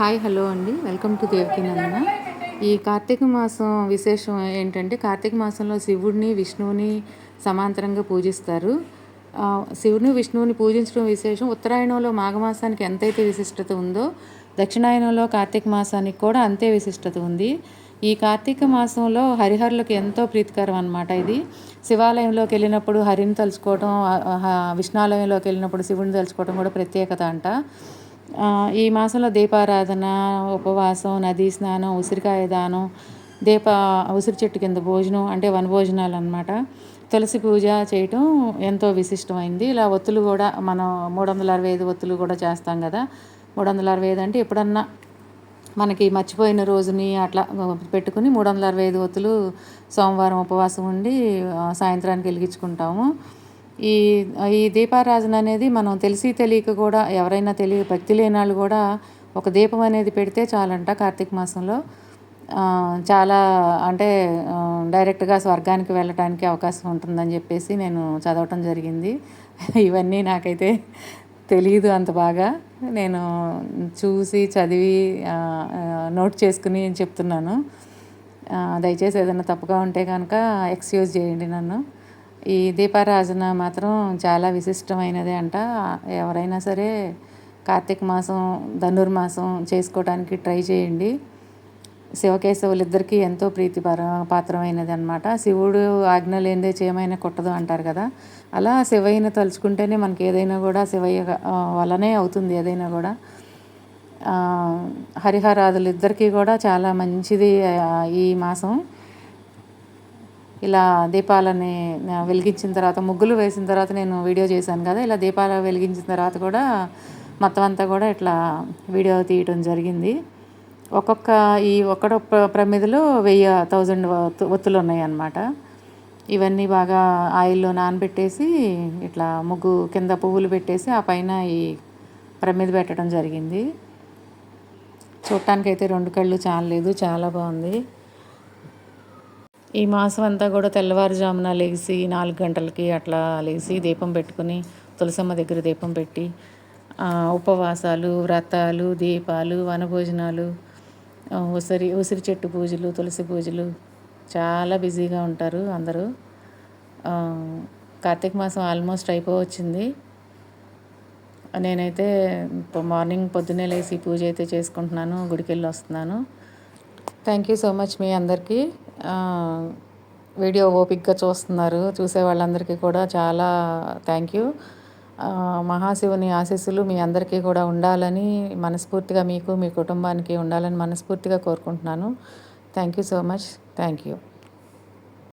Hi hello అండి. Welcome to Devaki Nandana. ఈ కార్తీక మాసం విశేషం ఏంటంటే కార్తీక మాసంలో శివుడిని విష్ణువుని సమాంతరంగా పూజిస్తారు. శివుని విష్ణువుని పూజించడం విశేషం ఉత్తరాయణంలో మాఘమాసానికి ఎంతైతే విశిష్టత ఉందో దక్షిణాయనంలో కార్తీక మాసానికి కూడా అంతే విశిష్టత ఉంది. ఈ కార్తీక మాసంలో హరిహరులకు ఎంతో ప్రీతికరం అనమాట ఇది. శివాలయంలోకి వెళ్ళినప్పుడు హరిని తలుచుకోవడం విష్ణాలయంలోకి వెళ్ళినప్పుడు శివుని తలుచుకోవడం కూడా ప్రత్యేకత అంట. ఈ మాసంలో దీపారాధన ఉపవాసం నదీ స్నానం ఉసిరికాయ దానం దీప ఉసిరి చెట్టు కింద భోజనం అంటే వనభోజనాలు అనమాట తులసి పూజ చేయటం ఎంతో విశిష్టమైంది. ఇలా ఒత్తులు కూడా మనం మూడు వందల అరవై ఐదు ఒత్తులు కూడా చేస్తాం కదా. మూడు వందల అరవై ఐదు అంటే ఎప్పుడన్నా మనకి మర్చిపోయిన రోజుని అట్లా పెట్టుకుని మూడు వందల అరవై ఐదు ఒత్తులు సోమవారం ఉపవాసం ఉండి సాయంత్రానికి వెలిగించుకుంటాము. ఈ ఈ దీపారాధన అనేది మనం తెలిసి తెలియక కూడా ఎవరైనా తెలియ భక్తి లేని వాళ్ళు కూడా ఒక దీపం అనేది పెడితే చాలంట కార్తీక మాసంలో. చాలా అంటే డైరెక్ట్గా స్వర్గానికి వెళ్ళటానికి అవకాశం ఉంటుందని చెప్పేసి నేను చదవటం జరిగింది. ఇవన్నీ నాకైతే తెలియదు అంత బాగా. నేను చూసి చదివి నోట్ చేసుకుని చెప్తున్నాను. దయచేసి ఏదైనా తప్పుగా ఉంటే కనుక ఎక్స్క్యూజ్ చేయండి నన్ను. ఈ దీపారాధన మాత్రం చాలా విశిష్టమైనది అంట. ఎవరైనా సరే కార్తీక మాసం ధనుర్మాసం చేసుకోవడానికి ట్రై చేయండి. శివకేశవులు ఇద్దరికీ ఎంతో ప్రీతి పర పాత్రమైనది అనమాట శివుడు ఆజ్ఞ లేనిదే చేయమైనా కొట్టదు అంటారు కదా. అలా శివయ్యను తలుచుకుంటేనే మనకి ఏదైనా కూడా శివయ్య వలనే అవుతుంది ఏదైనా కూడా. హరిహరాదులు ఇద్దరికీ కూడా చాలా మంచిది ఈ మాసం. ఇలా దీపాలని వెలిగించిన తర్వాత ముగ్గులు వేసిన తర్వాత నేను వీడియో చేశాను కదా ఇలా దీపాలు వెలిగించిన తర్వాత కూడా మొత్తం అంతా కూడా ఇట్లా వీడియో తీయటం జరిగింది. ఒక్కొక్క ఈ ఒక్కడ ప్ర- ప్రమిదలో వెయ్యి థౌజండ్ ఒత్తులు ఉన్నాయి అన్నమాట ఇవన్నీ బాగా ఆయిల్లో నానబెట్టేసి ఇట్లా ముగ్గు కింద పువ్వులు పెట్టేసి ఆ పైన ఈ ప్రమిద పెట్టడం జరిగింది. చూడటానికైతే రెండు కళ్ళు చాలలేదు చాలా బాగుంది. ఈ మాసం అంతా కూడా తెల్లవారుజామున లేచి నాలుగు గంటలకి అట్లా లేచి దీపం పెట్టుకుని తులసమ్మ దగ్గర దీపం పెట్టి ఉపవాసాలు వ్రతాలు దీపాలు వనభోజనాలు ఉసిరి ఉసిరి చెట్టు పూజలు తులసి పూజలు. చాలా బిజీగా ఉంటారు అందరూ. కార్తీక మాసం ఆల్మోస్ట్ అయిపోవచ్చింది. నేనైతే మార్నింగ్ పొద్దున్నే లేచి పూజ అయితే చేసుకుంటున్నాను గుడికి వెళ్ళి వస్తున్నాను. థ్యాంక్ యూ సో మచ్ మీ అందరికీ. వీడియో ఓపిక్గా చూస్తున్నారు. చూసే వాళ్ళందరికీ కూడా చాలా థ్యాంక్ యూ మహాశివుని ఆశీస్సులు మీ అందరికీ కూడా ఉండాలని మనస్ఫూర్తిగా మీకు మీ కుటుంబానికి ఉండాలని మనస్ఫూర్తిగా కోరుకుంటున్నాను. Thank you so much thank you